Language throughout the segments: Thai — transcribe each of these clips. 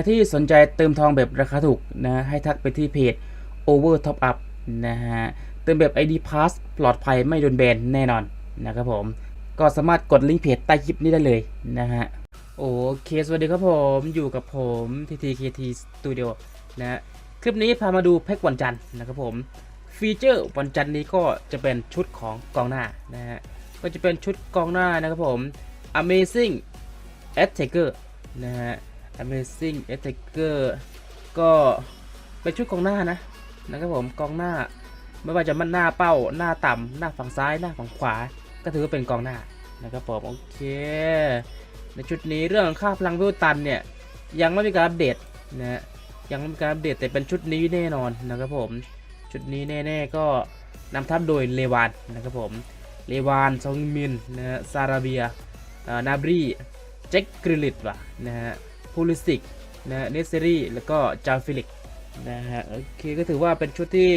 รที่สนใจเติมทองแบบราคาถูกนะ ให้ทักไปที่เพจ Over Top Up นะฮะ เติมแบบ ID Pass ปลอดภัยไม่โดนแบนแน่นอนนะครับผม ก็สามารถกดลิงก์เพจใต้คลิปนี้ได้เลยนะฮะ โอเค สวัสดีครับผม อยู่กับผม TTKT Studio นะฮะคลิปนี้พามาดูแพ็กวันจันทร์นะครับผม ฟีเจอร์วันจันทร์นี้ก็จะเป็นชุดของกองหน้านะฮะ ก็จะเป็นชุดกองหน้านะครับผม Amazing Attacker นะฮะ Amazing Attacker ก็เป็นชุดกองหน้านะนะครับผมกองหน้า ไม่ว่าจะมันหน้าเป้าหน้าต่ำหน้าฝั่งซ้ายหน้าฝั่งขวา ก็ถือว่าเป็นกองหน้านะครับผมโอเค ในชุดนี้เรื่องของค่าพลังวิวตันเนี่ยยังไม่มีการอัปเดตนะฮะยังไม่มีการอัปเดตแต่เป็นชุดนี้แน่นอนนะครับผมชุดนี้แน่ๆก็นำทัพโดยเลวานนะครับผมเลวานซองมินนะฮะซาราเบียนาบรีเจ็คกริลิตว่ะนะฮะ พูลิสิกนะเนสเซอรี่แล้วก็จาฟิลิกนะฮะโอเคก็ถือว่าเป็นชุดที่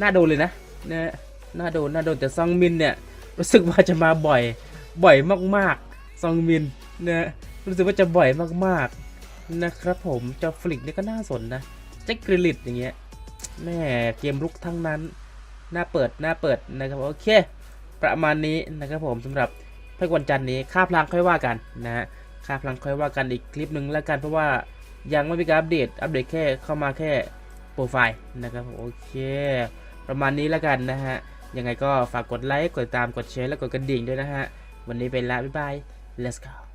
น่าโดนเลยนะนะน่าโดนน่าโดนแต่ซองมินเนี่ยรู้สึกว่าจะมาบ่อยบ่อยมากๆซองมินนะรู้สึกว่าจะบ่อยมากๆนะครับผมจาฟิลิกนี่ก็น่าสนนะเจ็คกริลิตอย่างเงี้ยแม่เกมรุกทั้งนั้นน่าเปิดน่าเปิดนะครับโอเค ประมาณนี้นะครับผมสำหรับเพื่วันจันทร์นี้ค่าพลังค่อยว่ากันนะฮะ ค่าพลังค่อยว่ากันอีกคลิปหนึ่งแล้วกันเพราะว่ายังไม่มีการอัปเดต อัปเดตแค่เข้ามาแค่โปรไฟล์นะครับโอเค ประมาณนี้แล้วกันนะฮะ ยังไงก็ฝากกดไลค์ กดติดตาม กดแชร์ และกดกระดิ่งด้วยนะฮะ วันนี้เป็นละ บ๊ายบาย let's go